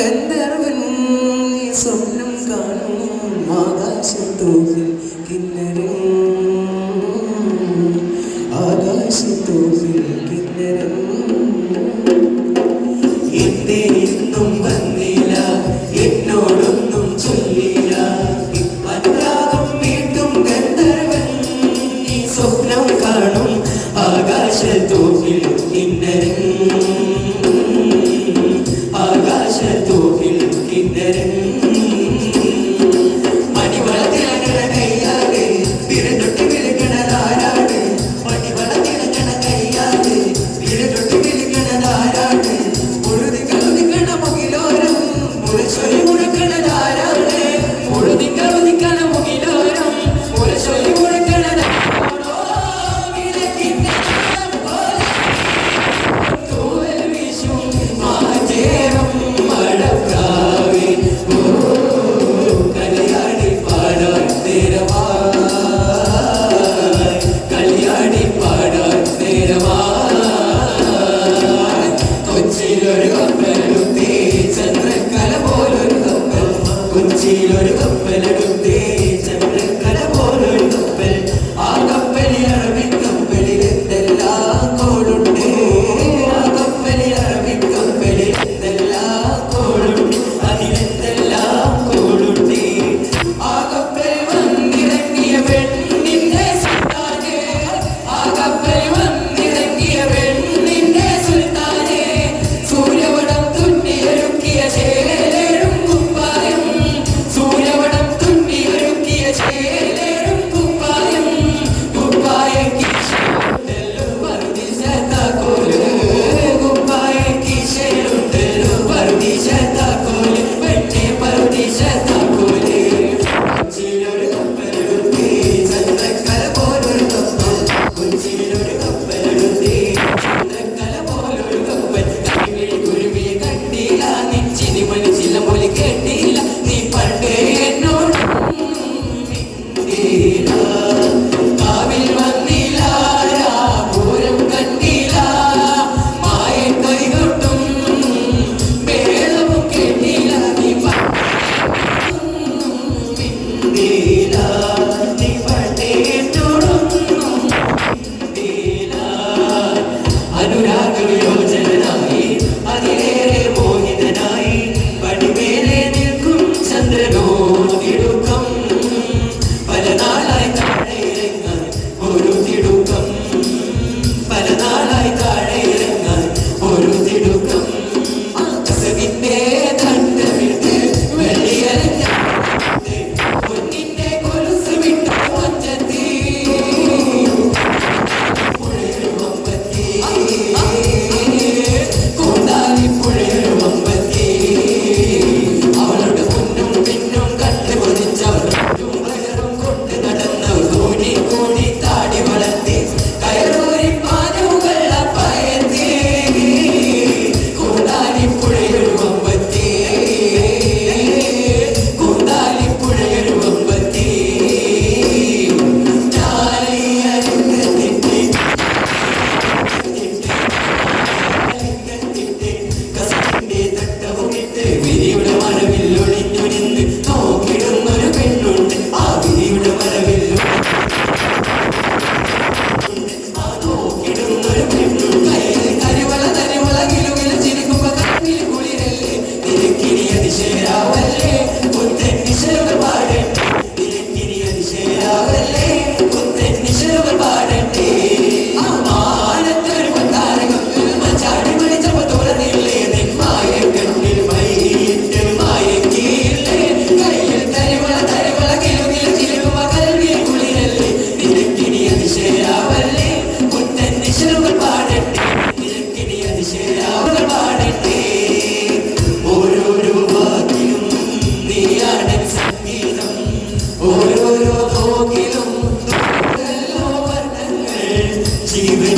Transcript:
ഗന്ധർവൻ നീ സ്വപ്നം കാണും ആകാശത്തോപ്പിൽ കിന്നരം. ആകാശത്തോപ്പിൽ കിന്നരം. สี่พั